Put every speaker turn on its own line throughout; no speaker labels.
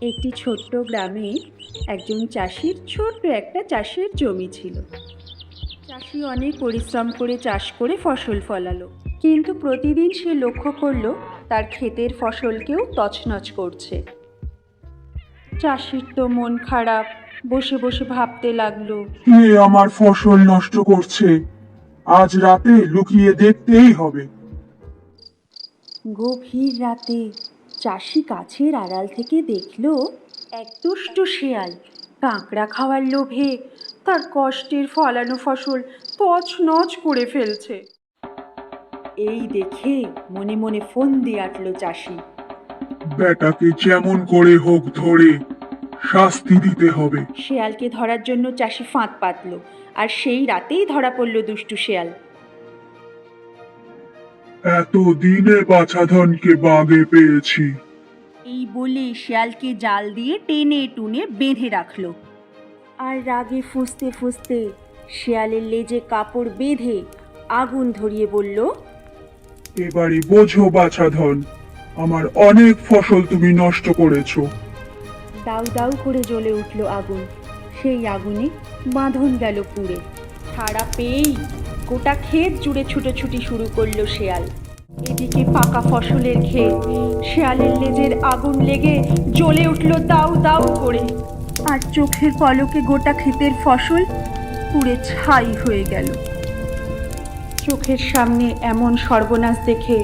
একটি ছোট্ট গ্রামে একজন চাষির ছোট্ট একটা চাষের জমি ছিল। চাষি অনেক পরিশ্রম করে চাষ করে ফসল ফলালো। কিন্তু প্রতিদিন সে লক্ষ্য করল তার ক্ষেতের ফসলকেও তছনছ করছে। চাষির তো মন খারাপ বসে বসে ভাবতে লাগল।
কে আমার ফসল নষ্ট করছে? আজ রাতে লুকিয়ে দেখতেই হবে।
গভীর রাতে চাষি গাছের আড়াল থেকে দেখল এক দুষ্ট শেয়াল। কাঁকড়া খাওয়ার লোভে তার কষ্টের ফলানো ফসল তছনছ করে ফেলছে। এই দেখে মনে মনে ফোন দিয়ে আটলো চাষি।
বেটাকে যেমন করে হোক ধরে শাস্তি দিতে হবে।
শেয়ালকে ধরার জন্য চাষি ফাঁদ পাতল আর সেই রাতেই ধরা পড়ল দুষ্টু শেয়াল।
এত দিনে বাছাধনকে বাগে পেয়েছি।
এই বলে শিয়ালকে জাল দিয়ে টেনে টুনে বেঁধে রাখল। আর রাগে ফুঁসতে ফুঁসতে শেয়ালের লেজে কাপড় বেঁধে আগুন ধরিয়ে বলল
এবারে বোঝো বাছাধন আমার অনেক ফসল তুমি নষ্ট করেছ।
দাউ দাউ করে জ্বলে উঠল আগুন। সেই আগুনে বাঁধন গেল পুড়ে। ছাড়া পেয়েই গোটা ক্ষেত জুড়ে ছুটোছুটি শুরু করল শেয়াল। এদিকে পাকা ফসলের ক্ষেত, শেয়ালের লেজের আগুন লেগে জ্বলে উঠল দাউ দাউ করে। আর চোখের পলকে গোটা ক্ষেতের ফসল পুড়ে ছাই হয়ে গেল। চোখের সামনে এমন সর্বনাশ দেখে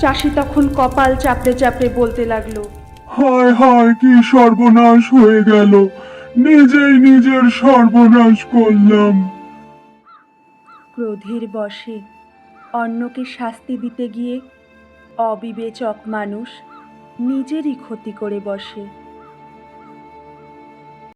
চাষি তখন কপাল চাপড়ে চাপড়ে বলতে লাগল,
হায় হায়, কি সর্বনাশ হয়ে গেল। নিজেই নিজের সর্বনাশ করলাম।
ক্রোধের বসে অন্যকে শাস্তি দিতে গিয়ে অবিবেচক মানুষ নিজেরই ক্ষতি করে বসে।